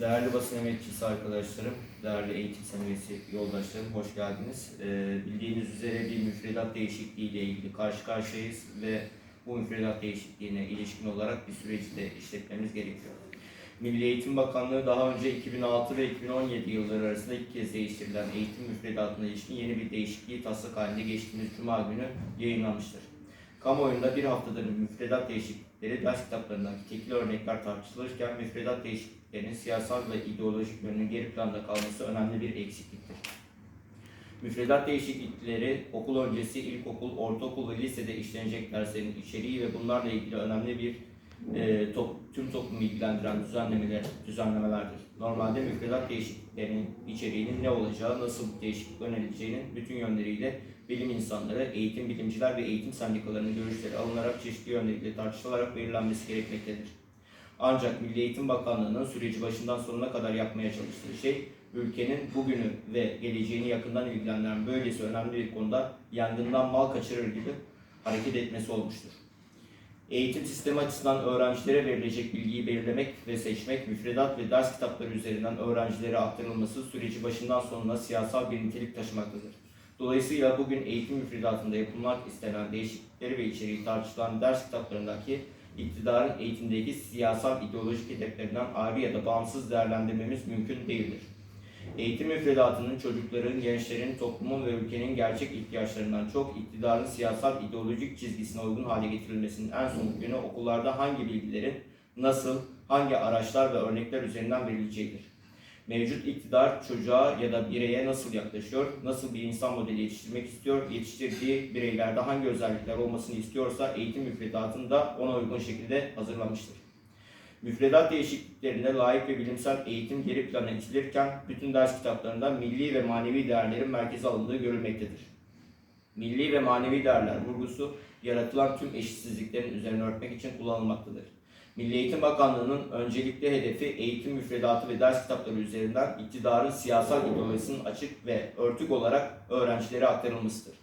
Değerli basın emekçisi arkadaşlarım, değerli eğitim seviyesi yoldaşlarım, hoş geldiniz. Ee, bildiğiniz üzere bir müfredat değişikliği ile ilgili karşı karşıyayız ve bu müfredat değişikliğine ilişkin olarak bir süreci de işletmemiz gerekiyor. Milli Eğitim Bakanlığı daha önce 2006 ve 2017 yılları arasında ilk kez değiştirilen eğitim müfredatına ilişkin yeni bir değişikliği taslak halinde geçtiğimiz Cuma günü yayınlanmıştır. Kamuoyunda bir haftadır müfredat değişiklikleri ders kitaplarındaki tekil örnekler tartışılırken müfredat değişikliklerinin siyasal ve ideolojik yönünün geri planda kalması önemli bir eksikliktir. Müfredat değişiklikleri okul öncesi, ilkokul, ortaokul ve lisede işlenecek derslerin içeriği ve bunlarla ilgili önemli bir e, top- tüm toplumu ilgilendiren düzenlemeler, düzenlemelerdir. Normalde müfredat değişikliklerinin içeriğinin ne olacağı, nasıl değişiklik önerileceğinin bütün yönleriyle bilim insanları, eğitim bilimciler ve eğitim sendikalarının görüşleri alınarak çeşitli yönleriyle tartışılarak belirlenmesi gerekmektedir. Ancak Milli Eğitim Bakanlığı'nın süreci başından sonuna kadar yapmaya çalıştığı şey, ülkenin bugünü ve geleceğini yakından ilgilendiren böylesi önemli bir konuda yangından mal kaçırır gibi hareket etmesi olmuştur. Eğitim sistemi açısından öğrencilere verilecek bilgiyi belirlemek ve seçmek, müfredat ve ders kitapları üzerinden öğrencilere aktarılması süreci başından sonuna siyasal bir nitelik taşımaktadır. Dolayısıyla bugün eğitim müfredatında yapılmak istenen değişiklikleri ve içeriği tartışılan ders kitaplarındaki iktidarın eğitimdeki siyasal ideolojik hedeflerinden ayrı ya da bağımsız değerlendirmemiz mümkün değildir. Eğitim müfredatının çocukların, gençlerin, toplumun ve ülkenin gerçek ihtiyaçlarından çok iktidarın siyasal ideolojik çizgisine uygun hale getirilmesinin en somut yönü okullarda hangi bilgilerin, nasıl, hangi araçlar ve örnekler üzerinden verileceğidir. Mevcut iktidar çocuğa ya da bireye nasıl yaklaşıyor, nasıl bir insan modeli yetiştirmek istiyor, yetiştirdiği bireylerde hangi özellikler olmasını istiyorsa eğitim müfredatını da ona uygun şekilde hazırlamıştır. Müfredat değişikliklerinde layık ve bilimsel eğitim geri plana itilirken bütün ders kitaplarında milli ve manevi değerlerin merkeze alındığı görülmektedir. Milli ve manevi değerler vurgusu yaratılan tüm eşitsizliklerin üzerine örtmek için kullanılmaktadır. Milli Eğitim Bakanlığı'nın öncelikli hedefi eğitim müfredatı ve ders kitapları üzerinden iktidarın siyasal ideolojisinin açık ve örtük olarak öğrencilere aktarılmasıdır.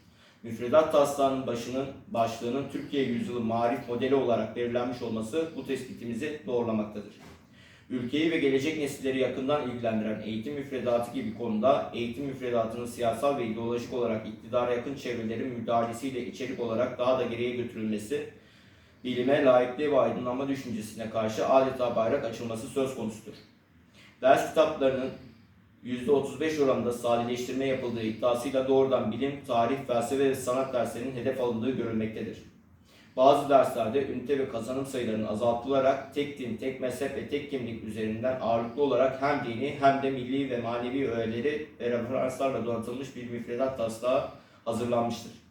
Müfredat taslağının başının başlığının Türkiye yüzyılı marif modeli olarak belirlenmiş olması bu tespitimizi doğrulamaktadır. Ülkeyi ve gelecek nesilleri yakından ilgilendiren eğitim müfredatı gibi konuda eğitim müfredatının siyasal ve ideolojik olarak iktidara yakın çevrelerin müdahalesiyle içerik olarak daha da geriye götürülmesi, bilime, layıklığı ve aydınlanma düşüncesine karşı adeta bayrak açılması söz konusudur. Ders kitaplarının %35 oranında sadeleştirme yapıldığı iddiasıyla doğrudan bilim, tarih, felsefe ve sanat derslerinin hedef alındığı görülmektedir. Bazı derslerde ünite ve kazanım sayılarının azaltılarak tek din, tek mezhep ve tek kimlik üzerinden ağırlıklı olarak hem dini hem de milli ve manevi öğeleri ve referanslarla donatılmış bir müfredat taslağı hazırlanmıştır.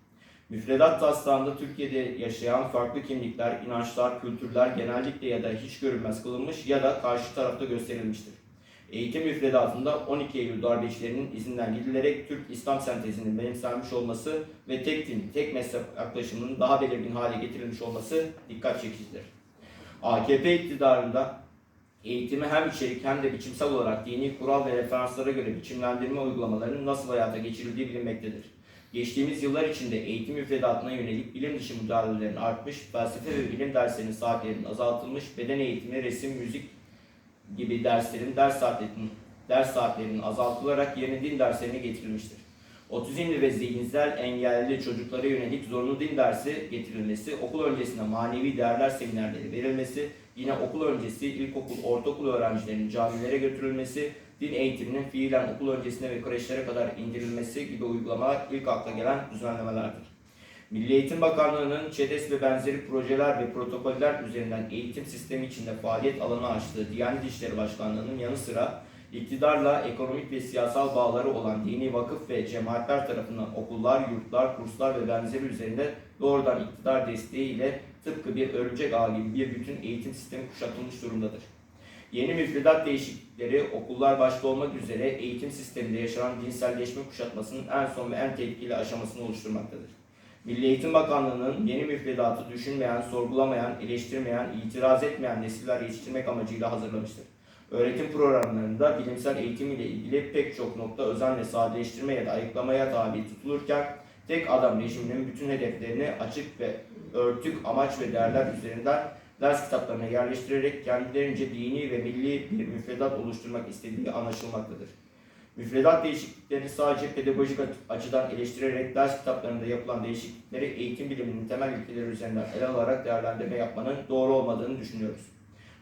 Müfredat taslağında Türkiye'de yaşayan farklı kimlikler, inançlar, kültürler genellikle ya da hiç görünmez kılınmış ya da karşı tarafta gösterilmiştir. Eğitim müfredatında 12 Eylül darbecilerinin izinden gidilerek Türk İslam sentezinin benimsenmiş olması ve tek din, tek mezhep yaklaşımının daha belirgin hale getirilmiş olması dikkat çekicidir. AKP iktidarında eğitimi hem içerik hem de biçimsel olarak dini kural ve referanslara göre biçimlendirme uygulamalarının nasıl hayata geçirildiği bilinmektedir. Geçtiğimiz yıllar içinde eğitim müfredatına yönelik bilim dışı müdahalelerin artmış, felsefe ve bilim derslerinin saatlerinin azaltılmış, beden eğitimi, resim, müzik gibi derslerin ders saatlerinin, ders saatlerinin azaltılarak yerine din derslerine getirilmiştir. Otizmli ve zihinsel engelli çocuklara yönelik zorunlu din dersi getirilmesi, okul öncesinde manevi değerler seminerleri verilmesi, yine okul öncesi ilkokul, ortaokul öğrencilerinin camilere götürülmesi, din eğitiminin fiilen okul öncesine ve kreşlere kadar indirilmesi gibi uygulamalar ilk akla gelen düzenlemelerdir. Milli Eğitim Bakanlığı'nın ÇEDES ve benzeri projeler ve protokoller üzerinden eğitim sistemi içinde faaliyet alanı açtığı Diyanet İşleri Başkanlığı'nın yanı sıra iktidarla ekonomik ve siyasal bağları olan dini vakıf ve cemaatler tarafından okullar, yurtlar, kurslar ve benzeri üzerinde doğrudan iktidar desteğiyle tıpkı bir örümcek ağı gibi bir bütün eğitim sistemi kuşatılmış durumdadır. Yeni müfredat değişiklikleri okullar başta olmak üzere eğitim sisteminde yaşanan dinselleşme kuşatmasının en son ve en tehlikeli aşamasını oluşturmaktadır. Milli Eğitim Bakanlığı'nın yeni müfredatı düşünmeyen, sorgulamayan, eleştirmeyen, itiraz etmeyen nesiller yetiştirmek amacıyla hazırlamıştır. Öğretim programlarında bilimsel eğitim ile ilgili pek çok nokta özenle sadeleştirme ya da ayıklamaya tabi tutulurken tek adam rejiminin bütün hedeflerini açık ve örtük amaç ve değerler üzerinden ders kitaplarına yerleştirerek kendilerince dini ve milli bir müfredat oluşturmak istediği anlaşılmaktadır. Müfredat değişikliklerini sadece pedagojik açıdan eleştirerek ders kitaplarında yapılan değişiklikleri eğitim biliminin temel ilkeleri üzerinden ele alarak değerlendirme yapmanın doğru olmadığını düşünüyoruz.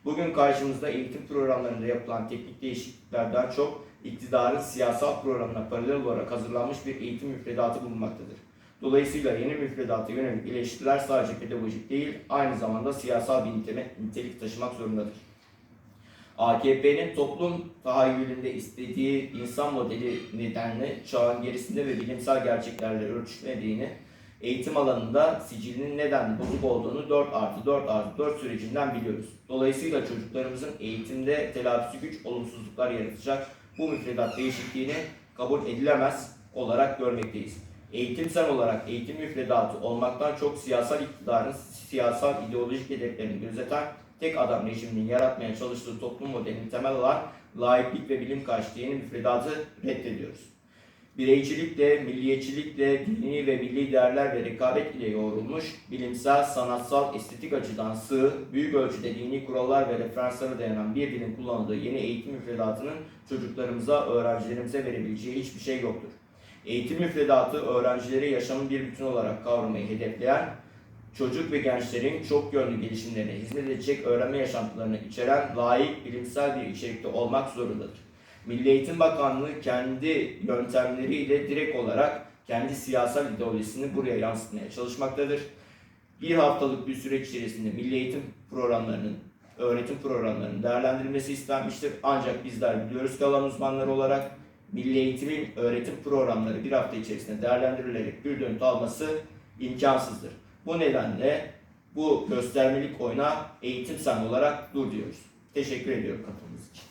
Bugün karşımızda eğitim programlarında yapılan teknik değişikliklerden çok iktidarın siyasal programına paralel olarak hazırlanmış bir eğitim müfredatı bulunmaktadır. Dolayısıyla yeni müfredata yönelik eleştiriler sadece pedagojik değil, aynı zamanda siyasal bir nitelik taşımak zorundadır. AKP'nin toplum tahayyülünde istediği insan modeli nedenle çağın gerisinde ve bilimsel gerçeklerle örtüşmediğini, eğitim alanında sicilinin neden bozuk olduğunu 4 artı 4 artı 4 sürecinden biliyoruz. Dolayısıyla çocuklarımızın eğitimde telafisi güç olumsuzluklar yaratacak bu müfredat değişikliğini kabul edilemez olarak görmekteyiz. Eğitimsel olarak eğitim müfredatı olmaktan çok siyasal iktidarın siyasal ideolojik hedeflerini gözeten tek adam rejiminin yaratmaya çalıştığı toplum modelini temel alan laiklik ve bilim karşıtı yeni müfredatı reddediyoruz. Bireycilikle, milliyetçilikle, dini ve milli değerler ve rekabet ile yoğrulmuş, bilimsel, sanatsal, estetik açıdan sığ, büyük ölçüde dini kurallar ve referanslara dayanan bir dilin kullanıldığı yeni eğitim müfredatının çocuklarımıza, öğrencilerimize verebileceği hiçbir şey yoktur. Eğitim müfredatı öğrencileri yaşamın bir bütün olarak kavramayı hedefleyen, çocuk ve gençlerin çok yönlü gelişimlerine hizmet edecek öğrenme yaşantılarını içeren layık bilimsel bir içerikte olmak zorundadır. Milli Eğitim Bakanlığı kendi yöntemleriyle direkt olarak kendi siyasal ideolojisini buraya yansıtmaya çalışmaktadır. Bir haftalık bir süreç içerisinde milli eğitim programlarının, öğretim programlarının değerlendirilmesi istenmiştir. Ancak bizler biliyoruz ki alan uzmanları olarak milli eğitimin öğretim programları bir hafta içerisinde değerlendirilerek bir dönüt alması imkansızdır. Bu nedenle bu göstermelik oyuna eğitim sen olarak dur diyoruz. Teşekkür ediyorum katılımınız için.